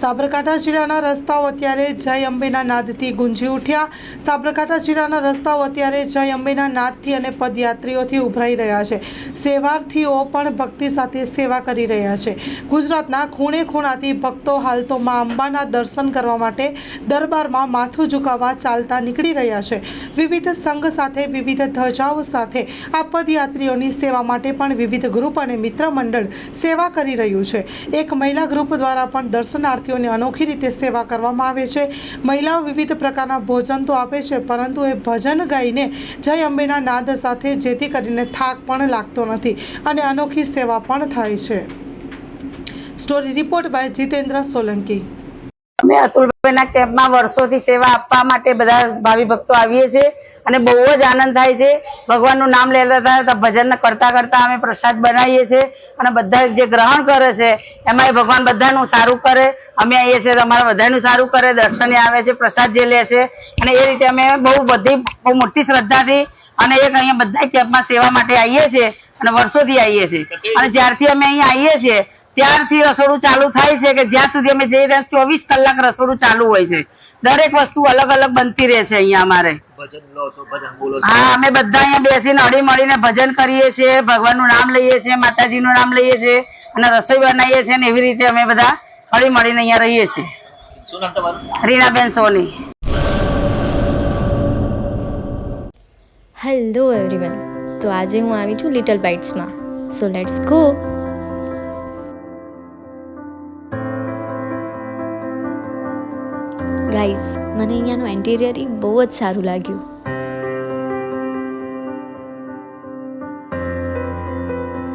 સાબરકાંઠા જિલ્લાના રસ્તાઓ અત્યારે જય અંબેના નાદથી ગુંજી ઉઠ્યા. સાબરકાંઠા જિલ્લાના રસ્તાઓ અત્યારે જય અંબેના નાદથી અને પદયાત્રીઓથી ઉભરાઈ રહ્યા છે. સેવાર્થીઓ પણ ભક્તિ સાથે સેવા કરી રહ્યા છે. ગુજરાતના ખૂણે ખૂણાથી ભક્તો હાલ તો મા અંબાના દર્શન કરવા માટે દરબારમાં માથું ઝુકાવવા ચાલતા નીકળી રહ્યા છે. વિવિધ સંઘ સાથે, વિવિધ ધજાઓ સાથે આ પદયાત્રીઓની સેવા માટે પણ વિવિધ ગ્રુપ અને મિત્ર મંડળ સેવા કરી રહ્યું છે. એક મહિલા ગ્રુપ દ્વારા પણ દર્શનાર્થીઓને અનોખી રીતે સેવા કરવામાં આવે છે. મહિલાઓ વિવિધ પ્રકારના ભોજન તો આપે છે, પરંતુ એ ભજન ગાઈને જય અંબેના નાદ સાથે જેથી કરીને થાક પણ લાગતો નથી અને અનોખી સેવા પણ થાય છે. Story report by Jitendra Solanki. અમે અતુલભાઈના કેમ્પમાં વર્ષોથી સેવા આપવા માટે બધા ભાવિ ભક્તો આવીએ છીએ અને બહુ જ આનંદ થાય છે. ભગવાનનું નામ લેતા ભજન કરતા કરતા અમે પ્રસાદ બનાવીએ છીએ અને બધા જે ગ્રહણ કરે છે એમાં ભગવાન બધાનું સારું કરે. અમે આવીએ છીએ અમારા બધાનું સારું કરે. દર્શને આવે છે પ્રસાદ જે લે છે. અને એ રીતે અમે બહુ બધી બહુ મોટી શ્રદ્ધાથી અને એક અહીંયા બધા કેમ્પમાં સેવા માટે આવીએ છીએ અને વર્ષોથી આવીએ છીએ. અને જ્યારથી અમે અહીંયા આવીએ છીએ ત્યારથી રસોડું ચાલુ થાય છે કે જ્યાં સુધી અમે જઈ રહ્યા ચોવીસ કલાક રસોડું ચાલુ હોય છે. દરેક વસ્તુ અલગ અલગ બનતી રહે છે અહીંયા અમારે. હા અમે બધા અહીંયા બેસીને અડી મળીને ભજન કરીએ છીએ ભગવાનનું નામ લઈએ છીએ માતાજીનું નામ લઈએ છીએ. અને રસોઈ બનાવીએ છીએ ને એવી રીતે અમે બધા હળી મળીને અહીંયા રહીએ છીએ. શું નામ તમારું? રીનાબેન સોની. હેલો એવરીવન તો આજે હું આવી છું લિટલ બાઇટ્સમાં સો લેટ્સ ગો ગાઈઝ મને અહીંયાનું એન્ટિરિયર બહુ જ સારું લાગ્યું.